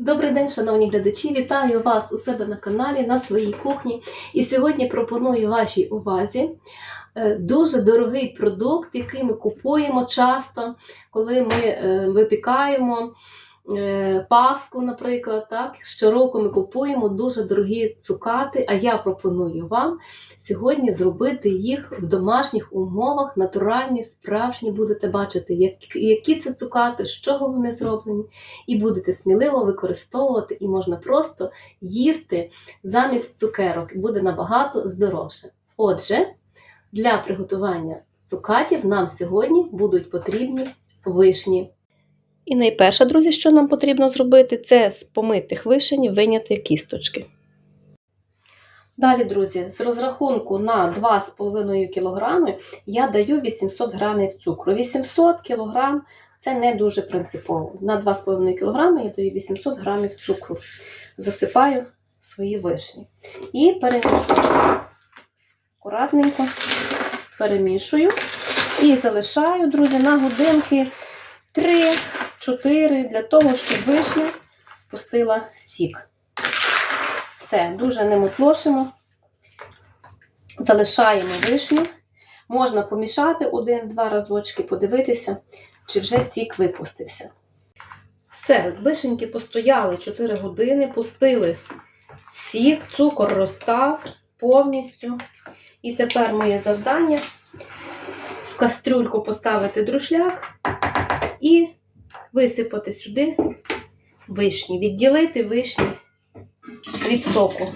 Добрий день, шановні глядачі! Вітаю вас у себе на каналі на своїй кухні. І сьогодні пропоную вашій увазі е, дуже дорогий продукт, який ми купуємо часто, коли ми е, випікаємо паску, наприклад. Так? Щороку ми купуємо дуже дорогі цукати, а я пропоную вам сьогодні зробити їх в домашніх умовах, натуральні, справжні, будете бачити, які це цукати, з чого вони зроблені і будете сміливо використовувати, і можна просто їсти замість цукерок, і буде набагато здоровше. Отже, для приготування цукатів нам сьогодні будуть потрібні вишні. І найперше, друзі, що нам потрібно зробити, це з помитих вишень виняти кісточки. Далі, друзі, з розрахунку на 2,5 кг я даю 800 г цукру. 800 кг це не дуже принципово. На 2,5 кг я даю 800 г цукру. Засипаю свої вишні. І перемішую. Акуратненько перемішую. І залишаю, друзі, на годинки 3-4 для того, щоб вишня пустила сік. Все, дуже не мотлошимо. Залишаємо вишню. Можна помішати один-два разочки, подивитися, чи вже сік випустився. Все, вишеньки постояли 4 години, пустили сік, цукор розстав повністю. І тепер моє завдання в кастрюльку поставити друшляк і висипати сюди вишні, відділити вишні від соку.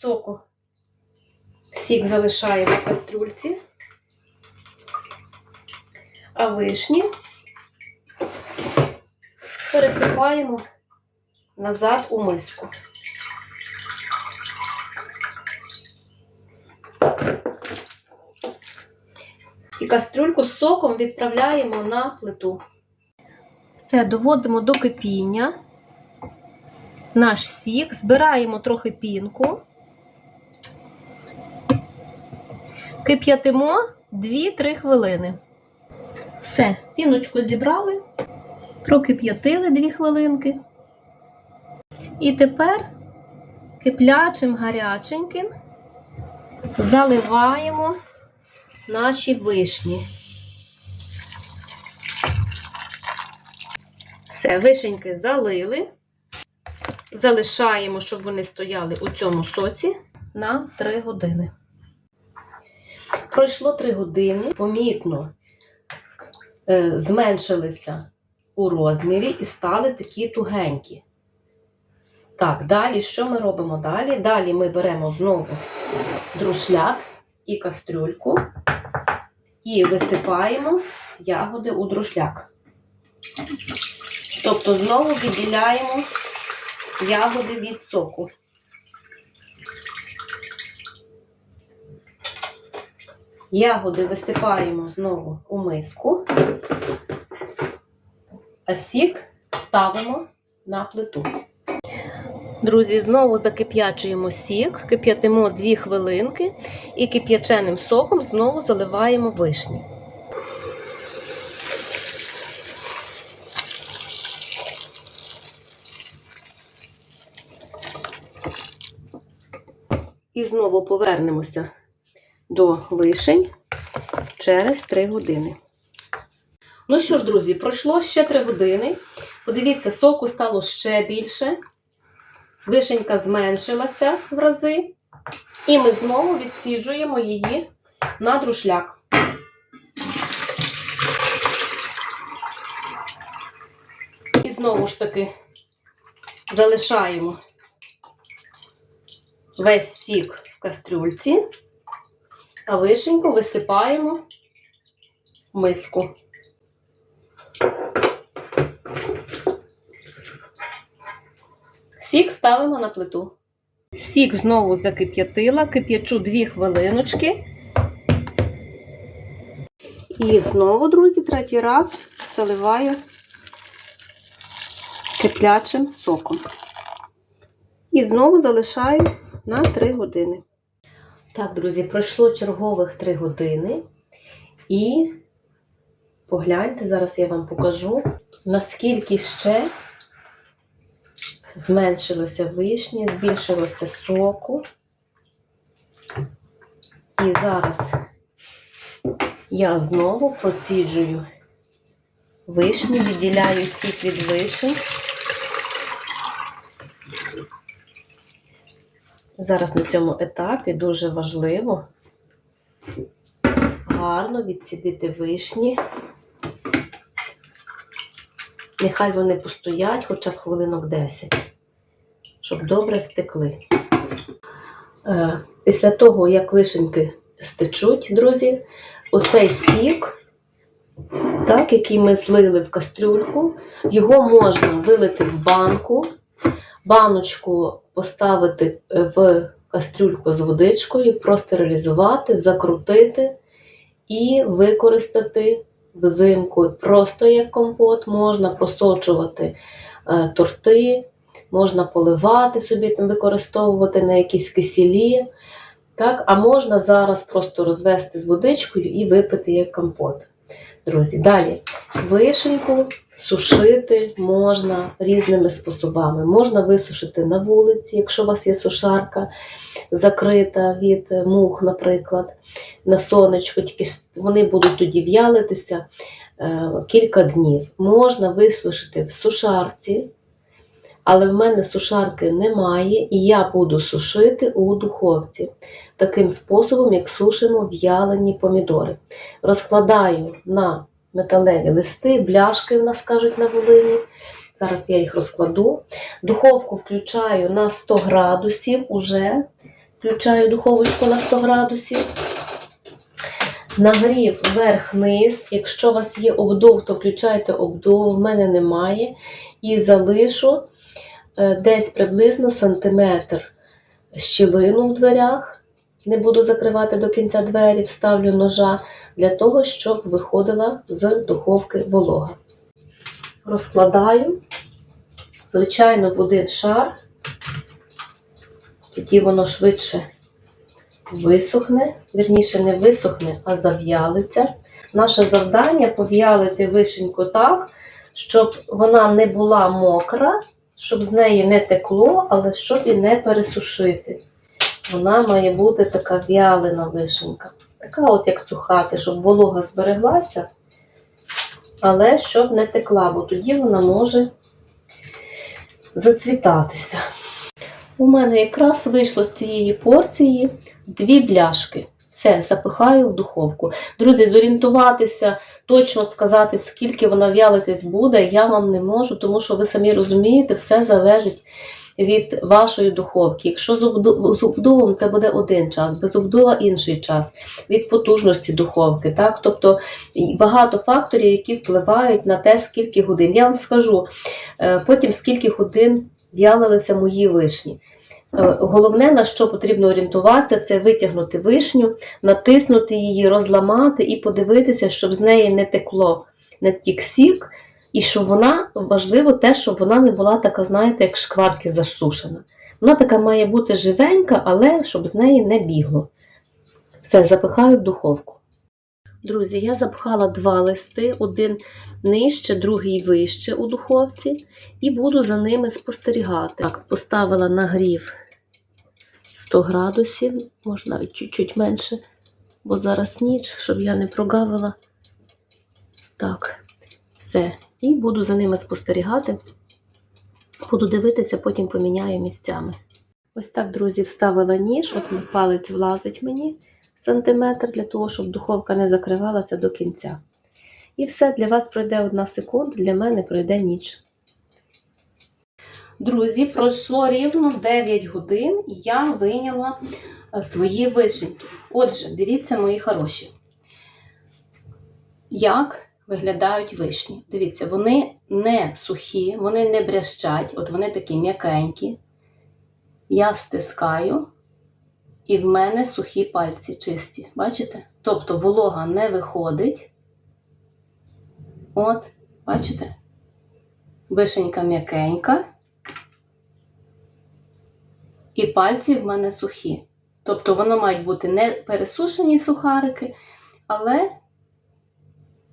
Соку сік залишаємо в кастрюльці, а вишні пересипаємо назад у миску. І кастрюльку з соком відправляємо на плиту. Все, доводимо до кипіння наш сік, збираємо трохи пінку, кип'ятимо 2-3 хвилини. Все, піночку зібрали, прокип'ятили 2 хвилинки. І тепер киплячим гаряченьким заливаємо наші вишні. Все, вишеньки залили. Залишаємо, щоб вони стояли у цьому соці на 3 години. Пройшло 3 години, помітно е, зменшилися у розмірі і стали такі тугенькі. Так, далі що ми робимо далі? Далі ми беремо знову друшляк і кастрюльку і висипаємо ягоди у друшляк. Тобто знову відділяємо ягоди від соку. Ягоди висипаємо знову у миску, а сік ставимо на плиту. Друзі, знову закип'ячуємо сік, кип'ятимо 2 хвилинки і кип'яченим соком знову заливаємо вишні. І знову повернемося до вишень через 3 години. Ну що ж, друзі, пройшло ще 3 години. Подивіться, соку стало ще більше. Вишенька зменшилася в рази, і ми знову відсіджуємо її на друшляк. І знову ж таки залишаємо весь сік в кастрюльці, а вишеньку висипаємо в миску. Сік ставимо на плиту. Сік знову закип'ятила, кип'ячу 2 хвилиночки. І знову, друзі, третій раз заливаю киплячим соком. І знову залишаю на 3 години. Так, друзі, пройшло чергових 3 години. І погляньте, зараз я вам покажу, наскільки ще зменшилося вишні, збільшилося соку. І зараз я знову проціджую вишні, відділяю сік від вишень. Зараз на цьому етапі дуже важливо гарно відцідити вишні. Нехай вони постоять хоча б хвилинок 10, щоб добре стекли. Е, Після того, як вишеньки стечуть, друзі, оцей сік, так, який ми злили в кастрюльку, його можна вилити в банку, баночку поставити в кастрюльку з водичкою, простерилізувати, закрутити і використати взимку просто як компот, можна просочувати е, торти, можна поливати собі, використовувати на якісь кисілі. Так? А можна зараз просто розвести з водичкою і випити як компот. Друзі, далі вишеньку сушити можна різними способами. Можна висушити на вулиці, якщо у вас є сушарка закрита від мух, наприклад, на сонечко, тільки вони будуть тоді в'ялитися е, кілька днів. Можна висушити в сушарці, але в мене сушарки немає, і я буду сушити у духовці. Таким способом, як сушимо в'ялені помідори. Розкладаю на металеві листи, бляшки, в нас кажуть на Волині. Зараз я їх розкладу. Духовку включаю на 100 градусів уже. Включаю духовочку на 100 градусів. Нагрів вверх-низ. Якщо у вас є обдув, то включайте обдув, в мене немає. І залишу десь приблизно сантиметр щілину в дверях. Не буду закривати до кінця двері, вставлю ножа для того, щоб виходила з духовки волога. Розкладаю, звичайно, в один шар, тоді воно швидше висохне, вірніше, не висохне, а зав'ялиться. Наше завдання пов'ялити вишеньку так, щоб вона не була мокра, щоб з неї не текло, але щоб і не пересушити. Вона має бути така в'ялена вишенька. Така от як цухати, щоб волога збереглася, але щоб не текла, бо тоді вона може зацвітатися. У мене якраз вийшло з цієї порції дві бляшки. Все, запихаю в духовку. Друзі, зорієнтуватися, точно сказати, скільки вона в'ялитись буде, я вам не можу, тому що ви самі розумієте, все залежить від вашої духовки. Якщо з обдувом це буде один час, без обдува інший час, від потужності духовки. Так? Тобто багато факторів, які впливають на те, скільки годин. Я вам скажу е, потім, скільки годин в'ялилися мої вишні. Е, Головне, на що потрібно орієнтуватися, це витягнути вишню, натиснути її, розламати і подивитися, щоб з неї не текло, не тік сік, і щоб вона, важливо те, щоб вона не була така, знаєте, як шкварки засушена. Вона така має бути живенька, але щоб з неї не бігло. Все, запихаю в духовку. Друзі, я запхала два листи, один нижче, другий вище у духовці, і буду за ними спостерігати. Так, поставила нагрів 100 градусів, можна навіть чуть-чуть менше, бо зараз ніч, щоб я не прогавила. Так, все. І буду за ними спостерігати. Буду дивитися, потім поміняю місцями. Ось так, друзі, вставила ніж, от палець влазить мені сантиметр для того, щоб духовка не закривалася до кінця. І все, для вас пройде одна секунда, для мене пройде ніч. Друзі, пройшло рівно 9 годин і я вийняла е, свої вишеньки. Отже, дивіться, мої хороші. Як виглядають вишні? Дивіться, вони не сухі, вони не брящать, от вони такі м'якенькі. Я стискаю, і в мене сухі пальці чисті. Бачите? Тобто волога не виходить. От, бачите? Вишенька м'якенька. І пальці в мене сухі. Тобто воно мають бути не пересушені сухарики, але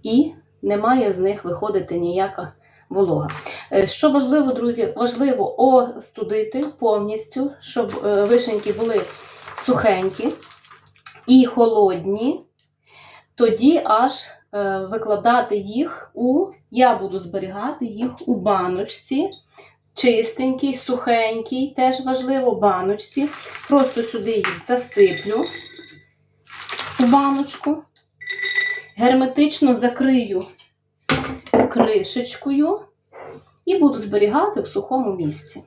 і не має з них виходити ніяка волога. Е, Що важливо, друзі, важливо остудити повністю, щоб е, вишеньки були сухенькі і холодні. Тоді аж е, викладати їх у, я буду зберігати їх у баночці. Чистенький, сухенький, теж важливо, баночці. Просто сюди їх засиплю у баночку. Герметично закрию кришечкою і буду зберігати в сухому місці.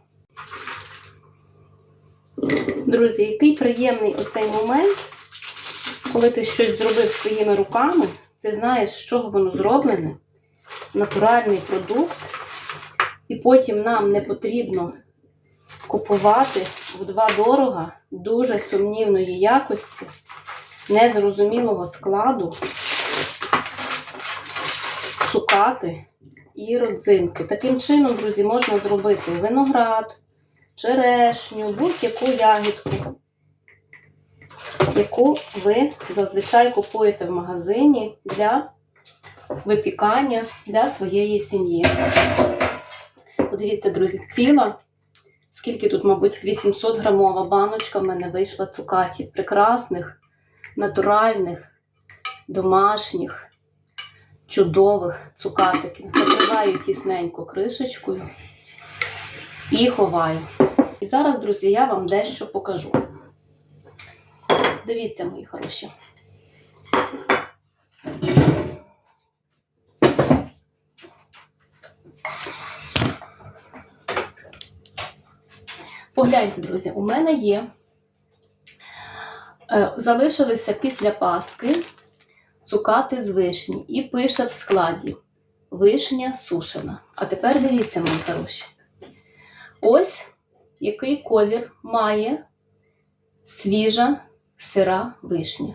Друзі, який приємний оцей момент, коли ти щось зробив своїми руками, ти знаєш, з чого воно зроблене, натуральний продукт, і потім нам не потрібно купувати в два дорога дуже сумнівної якості, незрозумілого складу, цукати і родзинки. Таким чином, друзі, можна зробити виноград, черешню, будь-яку ягідку, яку ви зазвичай купуєте в магазині для випікання для своєї сім'ї. Подивіться, друзі, ціла. Скільки тут, мабуть, 800 грамова баночка в мене вийшла цукатів. Прекрасних, натуральних, домашніх, чудових цукатиків. Закриваю тісненько кришечкою і ховаю. І зараз, друзі, я вам дещо покажу. Дивіться, мої хороші. Погляньте, друзі, у мене є, е, залишилися після пастки цукати з вишні і пише в складі вишня сушена. А тепер дивіться, мої хороші. Ось який колір має свіжа сира вишня.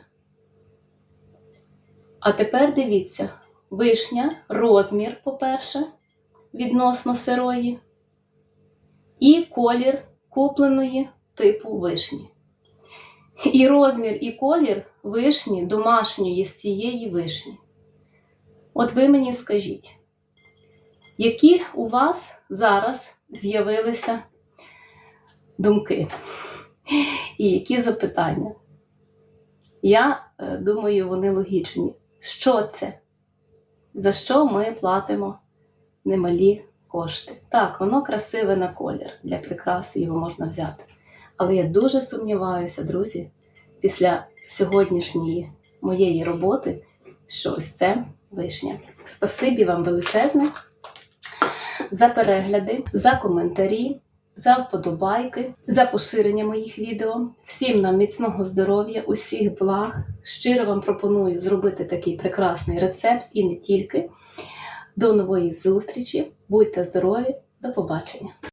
А тепер дивіться, вишня, розмір, по-перше, відносно сирої, і колір купленої типу вишні. І розмір, і колір вишні домашньої з цієї вишні. От ви мені скажіть, які у вас зараз з'явилися думки? І які запитання? Я е, думаю, вони логічні. Що це? За що ми платимо немалі кошти? Так, воно красиве на колір. Для прикраси його можна взяти. Але я дуже сумніваюся, друзі, після сьогоднішньої моєї роботи, що ось це вишня. Спасибі вам величезне за перегляди, за коментарі, за вподобайки, за поширення моїх відео. Всім нам міцного здоров'я, усіх благ. Щиро вам пропоную зробити такий прекрасний рецепт і не тільки. До нової зустрічі. Будьте здорові, до побачення!